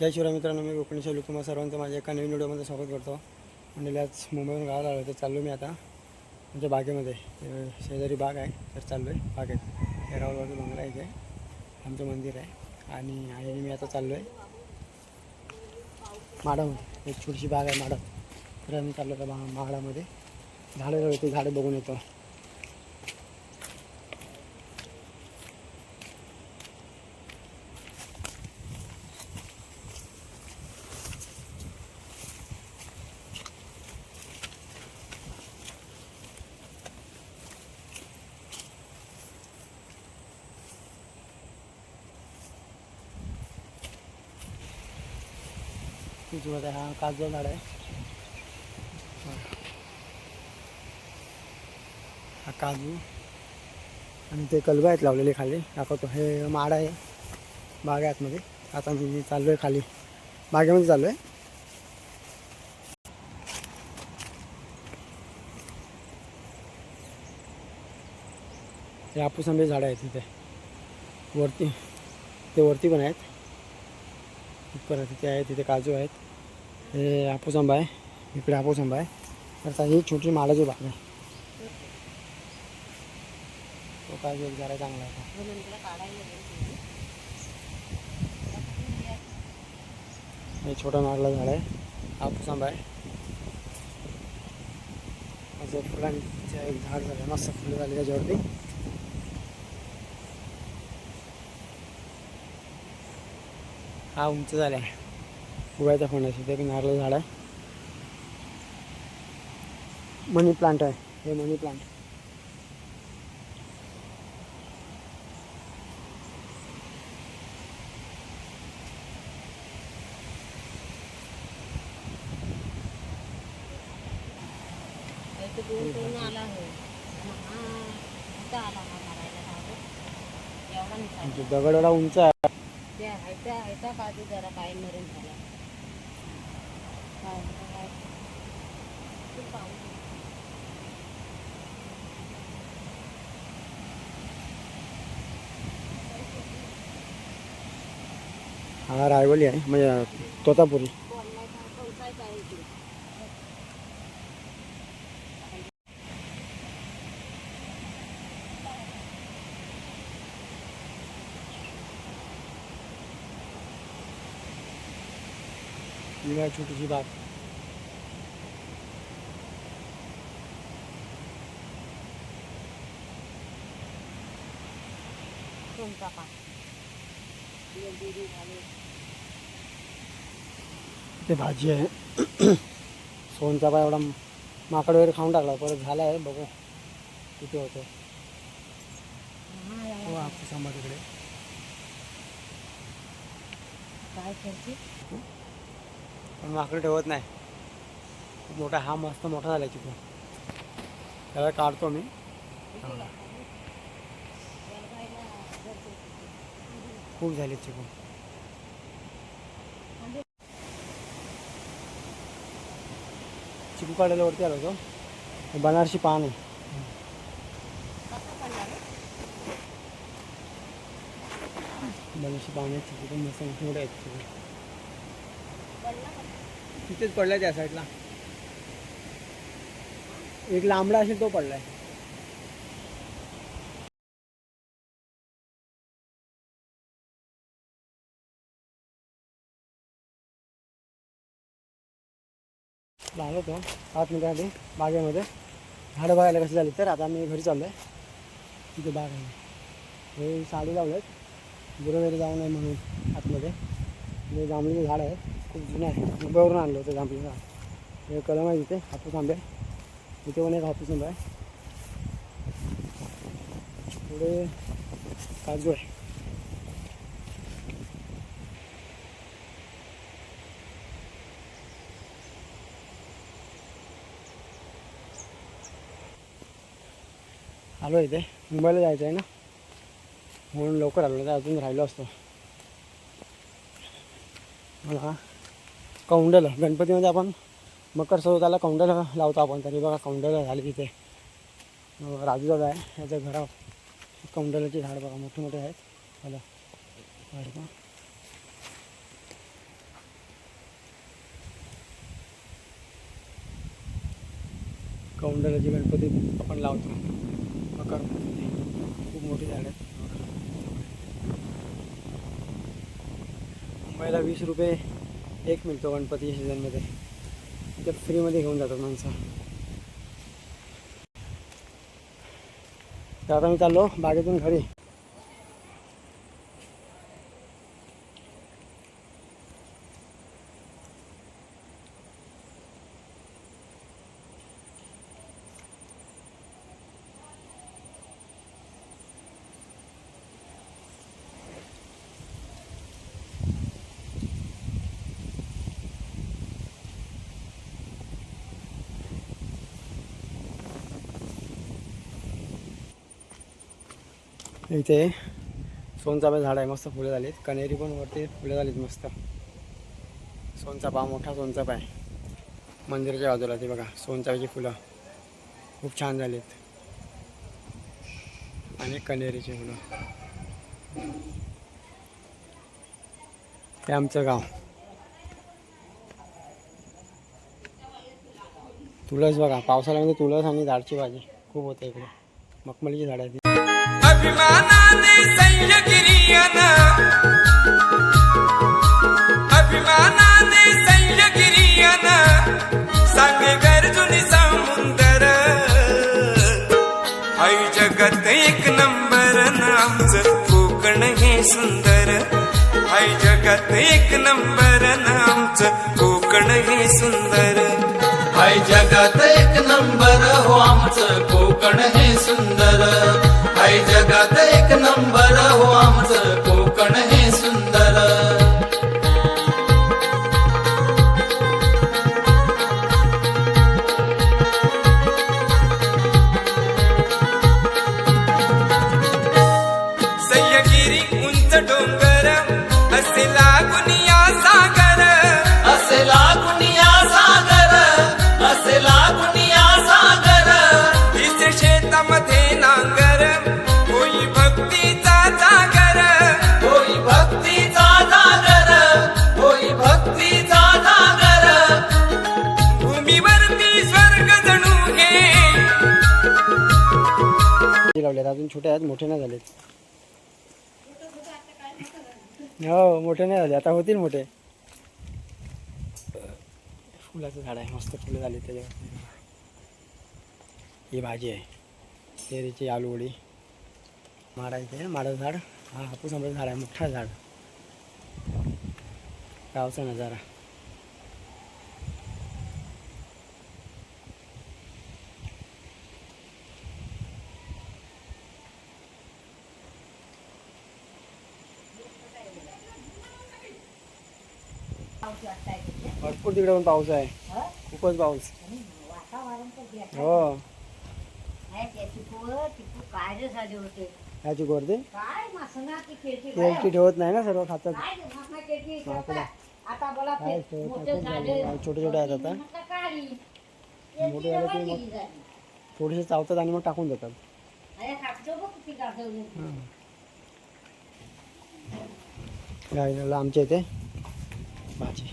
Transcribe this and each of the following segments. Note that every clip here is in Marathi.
जय शिवराय मित्रांनो मी गोपीश शैलू तुम्हाला सर्वांचं माझ्या एका नवीन व्हिडिओमध्ये स्वागत करतो. म्हणजे आज मुंबईहून गावाला आलो तर चाललो मी आता आमच्या बागेमध्ये. शेजारी बाग आहे तर चाललो आहे बागेत. हे राहुलवाडचं बंगला इथे आमचं मंदिर आहे. आणि आणि मी आता चाललो आहे माडामध्ये. एक छोटीशी बाग आहे माडात तर आम्ही चाललो होतो मा माडामध्ये. झाडं होते झाडं बघून येतो. तीच होत आहे हा काजू झाड आहे. हा काजू. आणि ते कलबं आहेत लावलेले खाली. दाखवतो. हे माड आहे. बाग आहे आतमध्ये. आता मी चाललो आहे खाली. बागेमध्ये चाललो आहे. हे आपूस आंबे झाडं आहेत तिथे वरती ते वरती पण आहेत. परत तिथे आहे तिथे काजू आहेत. हे हापूस आंबा आहे. इकडे हापूस आंबा आहे. तर आता ही छोटी मालाची बाग आहे. तो काजू एक जरा चांगला आहे. हे छोटा नारला झाड आहे. हापूस आंबा आहे. असं फुलांचं एक झाड झालं. मस्त फुलं झाली त्याच्यावरती. हा उंच झाला आहे उगायचा फोन आहे तिथे नारळ झाड आहे. मनी प्लांट आहे. हे मनी प्लांट. इथे दोन करून आला आहे इथं आला मारायला धावत. एवढा निघाला दगड एवढा उंच आहे. त्या ह्याचा ह्याचा काजू जरा काय मरून झाला. हा, हा रायवली आहे म्हणजे तोतापुरी. बाग कोणता पा झाले ते भाजी आहे. सोनचा पाय एवढा माकड वगैरे खाऊन टाकला. परत झाला आहे बघू. किती होतो. हो हापूस आंबा तिकडे काय करते? पण माकडे ठेवत नाही. खूप मोठा हा मस्त मोठा झाला चिकू त्याला काढतो मी. खूप झाले चिकू चिकू काढायला वरती आलो होतो. बनारसी पान आहे. बनारसी पान आहे. चिकू पण मस्त मोठे मोठे आहेत. चिकू तिथेच पडलाय त्या साईडला एक लांबडा असेल तो पडलाय. लागलो तो. आतमध्ये आधी बागेमध्ये. झाडं बघायला कशी झाली तर आता मी घरी चाललो आहे तिथे बाग आहे. हे साडी लावलं आहेत गुरं वगैरे जाऊ नये म्हणून आतमध्ये. हे जांभळीचं झाड आहे. खूप जुने आहे मुंबईवरून आणलं होतं जांभळीचं. हे कलम आहे तिथे हापूस आंबे. इथे पण एक हापूस आंबा आहे. पुढे काजू आहे. आलो इथे. मुंबईला जायचं आहे ना? म्हणून लवकर आलो तर अजून राहिलो असतो. मला कौंडल. गणपतीमध्ये आपण मकर स्वरूपाला कौंडल लावतो आपण. तरी बघा कौंडल झाली तिथे. राजूदादा आहे. याच्या घरा कौंडलाचे झाड बघा. मोठे मोठे आहेत. मला कौंडलाची गणपती आपण लावतो. मकर खूप मोठी झाड आहेत. मुंबईला वीस रुपये एक मिनटं गणपती सीझनमध्ये त्या फ्रीमध्ये घेऊन जातात माणसं. तर आता मी चाललो बागेतून घरी. इथे सोनचाफा झाड आहे मस्त फुलं झालीत. कनेरी पण वरती फुलं झालीत मस्त. सोनचापा मोठा सोनचापा आहे. मंदिराच्या बाजूला ते बघा सोनचाफाची फुलं. खूप छान झालीत. आणि कनेरीची फुलं. हे आमचं गाव. तुळस बघा पावसाळ्यामध्ये तुळस आणि झाडची भाजी. खूप होते इकडे. मखमलीची झाडं आहेत. अभिमानाने सह्यगिरियन अभिमानाने सह्यगिरियन सांगे गर्जुनी समुंदर. आई जगत एक नंबर आमचं कोकण हे सुंदर. आई जगत एक नंबर आमचं कोकण हे सुंदर. हाय जगात एक नंबर हो आमचं कोकण हे सुंदर. हाय जगात एक नंबर हो आमचं अजून छोटे आहेत मोठे नाही झालेत. हो मोठे नाही झाले. आता होतील मोठे. फुलाचं झाड आहे मस्त फुलं झाले त्याच्यावर ही भाजी आहे. तेरीची आलूवडी माडा इथे माडाचं झाड. हा हापूस आंब्याचं झाड आहे मोठा झाड. गावचा नजारा. भरपूर तिकडे पण पाऊस आहे. खूपच पाऊस. हो. काय मासना ती ठेवत नाही ना सर्व खातात छोटे छोटे आहेत आता. मोठे झाले की मग थोडेसे चावतात आणि मग टाकून. गायला आमच्या इथे? भाजी.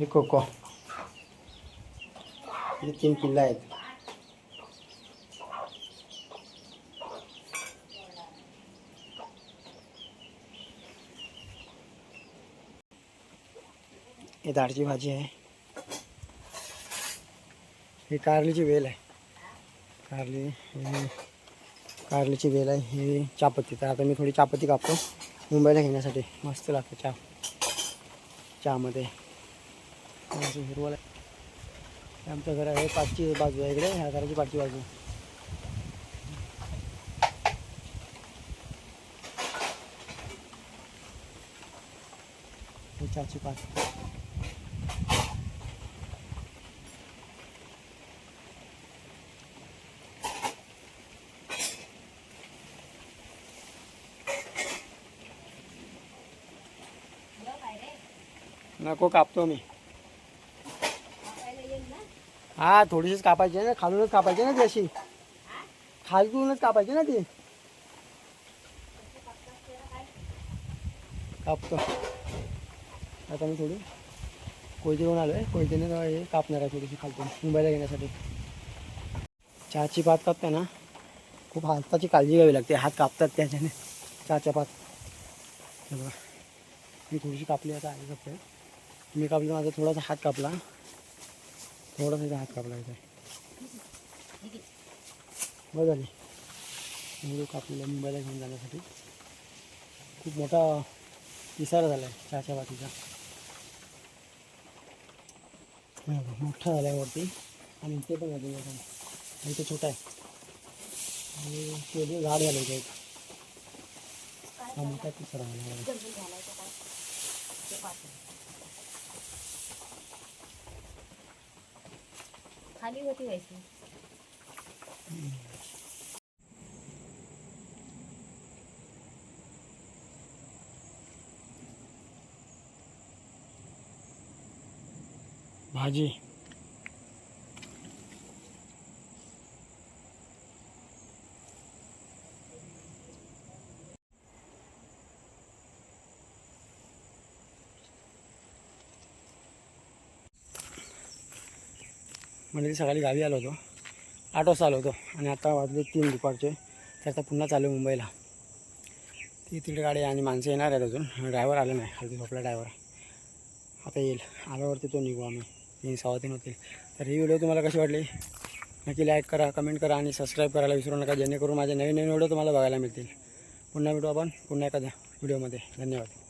हे कोको हे तीन किल्ला आहेत हे दाळची भाजी आहे ही कारलीची वेल आहे कारली ही कारलीची वेल आहे ही चापत्ती तर आता मी थोडी चापत्ती कापतो मुंबईला घेण्यासाठी मस्त लागतं चहा चहामध्ये असं हिरवळ आहे. आमचं घर आहे पाचची बाजू आहे इकडे ह्या घराची पाचची बाजू. चारशे पाच. नको कापतो मी. हा थोडीशीच कापायची आहे ना खालूनच कापायची ना ती अशी. खालतूनच कापायची ना ती. कापतो. आता मी थोडी कोयतीवरून आलो आहे कोयतेने हे कापणार आहे थोडीशी खालतून मुंबईला घेण्यासाठी. चहाची पात कापताना खूप हाताची काळजी घ्यावी लागते. हात कापतात त्याच्याने. चहाच्या पात बघा. मी थोडीशी कापली आता आहे कापते मी कापली माझा थोडासा हात कापला. थोडासा इथे म्हणजे हात कापला आहे बरं झाली. मुलं कापलेला मुंबईला घेऊन जाण्यासाठी. खूप मोठा इसारा झाला आहे चहाच्या बातीचा मोठा झाला आहे वरती आणि ते पण झाले आणि इथे छोटा आहे. आणि ते झाड झालं इथे. एक हा मोठा तिसरा झाला आहे. जंगल घालायचं काय ते पाहतो. खाली होती व्हायची भाजी. म्हणजे सकाळी गावी आलो होतो. आठ वाजता आलो होतो आणि आता वाजले तीन दुपारचे. तर आता पुन्हा चालू आहे मुंबईला. ती तिकडे गाडी आणि माणसं येणार आहेत अजून. ड्रायव्हर आले नाही. खाली झोपला ड्रायव्हर आता येईल. आल्यावरती तो निघू आम्ही. तीन सव्वा तीन होतील. तर ही व्हिडिओ तुम्हाला कशी वाटली? नक्की लाईक करा कमेंट करा आणि सबस्क्राईब करायला विसरू नका. जेणेकरून माझे नवीन नवीन व्हिडिओ तुम्हाला बघायला मिळतील. पुन्हा भेटू आपण. पुन्हा एखाद्या व्हिडिओमध्ये धन्यवाद.